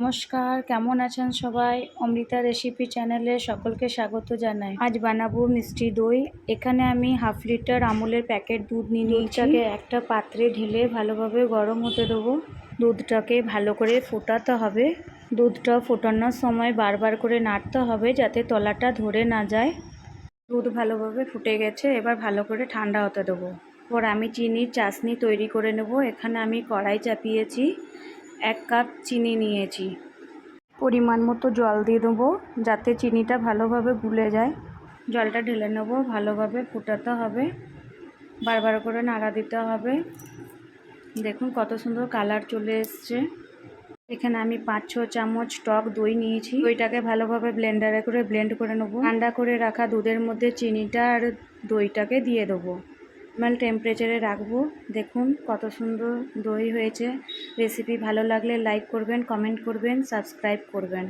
নমস্কার, কেমন আছেন সবাই? অমৃতা রেসিপি চ্যানেলে সকলকে স্বাগত জানাই। আজ বানাবো মিষ্টি দই। এখানে আমি হাফ লিটার আমুলের প্যাকেট দুধ নিয়ে নিয়েছি। একটা পাত্রে ঢেলে ভালোভাবে গরম হতে দেবো। দুধটাকে ভালো করে ফোটাতে হবে। দুধটা ফোটানোর সময় বারবার করে নাড়তে হবে যাতে তলাটা ধরে না যায়। দুধ ভালোভাবে ফুটে গেছে, এবার ভালো করে ঠান্ডা হতে দেবো। এরপর আমি চিনির চাশনি তৈরি করে নেব। এখানে আমি কড়াই চাপিয়েছি। এক কাপ চিনি নিয়েছি। পরিমাণ মতো জল দিয়ে দেবো যাতে চিনিটা ভালোভাবে গুলে যায়। জলটা ঢেলে নেব ভালোভাবে ফুটাতে হবে। বারবার করে নাড়া দিতে হবে। দেখুন কত সুন্দর কালার চলে এসছে। এখানে আমি পাঁচ ছ চামচ টক দই নিয়েছি। দইটাকে ভালোভাবে ব্লেন্ডারে করে ব্লেন্ড করে নেব। ঠান্ডা করে রাখা দুধের মধ্যে চিনিটা আর দইটাকে দিয়ে দেবো। নর্মাল টেম্পারেচারে রাখব। দেখুন কত সুন্দর দই হয়েছে। রেসিপি ভালো লাগলে লাইক করবেন কমেন্ট করবেন সাবস্ক্রাইব করবেন।